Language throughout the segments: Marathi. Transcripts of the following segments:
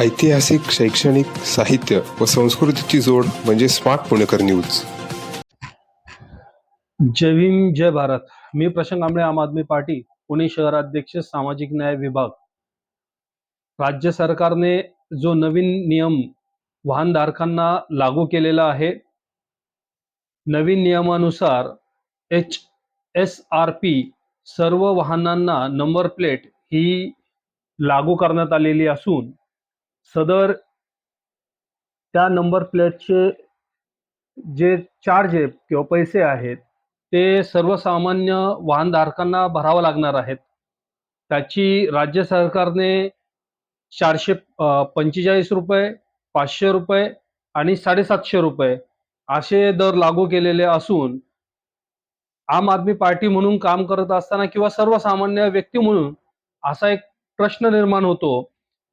ऐतिहासिक शैक्षणिक साहित्य व संस्कृतीची जोड म्हणजे स्मार्ट पुणेकर न्यूज. जय भीम जय भारत. मी प्रशांत कांबळे आम आदमी पार्टी पुणे शहराध्यक्ष सामाजिक न्याय विभाग. राज्य सरकारने जो नवीन नियम वाहनधारकांना लागू केलेला आहे नवीन नियमानुसार एच एस आर पी सर्व वाहनांना नंबर प्लेट ही लागू करण्यात आलेली असून सदर त्या नंबर प्लेटचे जे चार्ज आहे किंवा पैसे आहेत ते सर्वसामान्य वाहनधारकांना भरावं लागणार आहेत. त्याची राज्य सरकारने चारशे पंचेचाळीस रुपये पाचशे रुपये आणि साडेसातशे रुपये असे दर लागू केलेले असून आम आदमी पार्टी म्हणून काम करत असताना किंवा सर्वसामान्य व्यक्ती म्हणून असा एक प्रश्न निर्माण होतो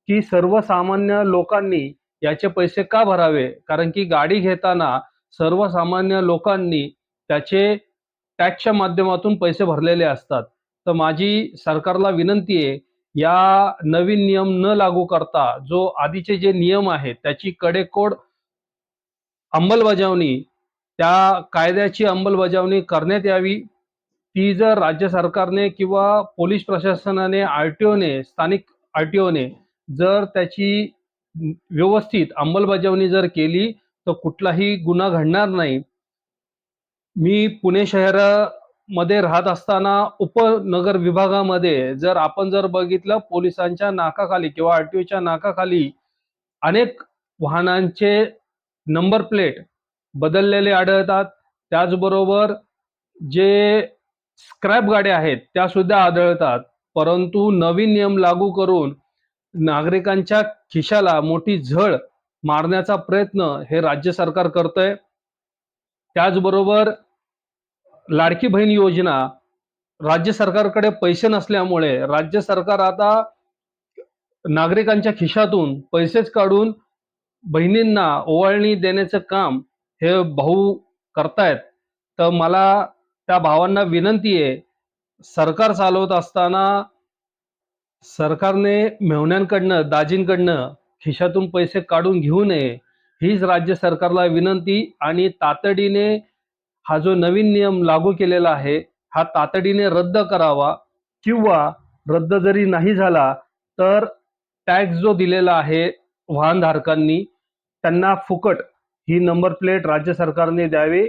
की सर्वसामान्य लोकांनी याचे पैसे का भरावे? कारण की गाडी घेताना सर्वसामान्य लोकांनी त्याचे टॅक्सच्या माध्यमातून पैसे भरलेले असतात. तर माझी सरकारला विनंती आहे या नवीन नियम न लागू करता जो आधीचे जे नियम आहेत त्याची कडेकोड अंमलबजावणी त्या कायद्याची अंमलबजावणी करण्यात यावी. ती जर राज्य सरकारने किंवा पोलीस प्रशासनाने आर टी ओने स्थानिक आर टी ओने जर त्याची व्यवस्थित अंमलबजावणी जर केली तर कुठलाही गुन्हा घडणार नाही. मी पुणे शहरामध्ये राहत असताना उपनगर विभागामध्ये जर आपण जर बघितलं पोलिसांच्या नाकाखाली किंवा आर टी ओच्या नाकाखाली अनेक वाहनांचे नंबर प्लेट बदललेले आढळतात. त्याचबरोबर जे स्क्रॅप गाड्या आहेत त्या सुद्धा आढळतात. परंतु नवीन नियम लागू करून नागरिकांच्या खिशाला मोठी झळ मारण्याचा प्रयत्न हे राज्य सरकार करतंय. त्याचबरोबर लाडकी बहीण योजना राज्य सरकारकडे पैसे नसल्यामुळे राज्य सरकार आता नागरिकांच्या खिशातून पैसेच काढून बहिणींना ओवाळणी देण्याचं काम हे भाऊ करतायत. तर मला त्या भावांना विनंती आहे सरकार चालवत असताना सरकारने मेहण्यांकडनं दाजींकडनं खिशातून पैसे काढून घेऊ नये हीच राज्य सरकारला विनंती आणि तातडीने हा जो नवीन नियम लागू केलेला आहे हा तातडीने रद्द करावा किंवा रद्द जरी नाही झाला तर टॅक्स जो दिलेला आहे वाहनधारकांनी त्यांना फुकट ही नंबर प्लेट राज्य सरकारने द्यावी.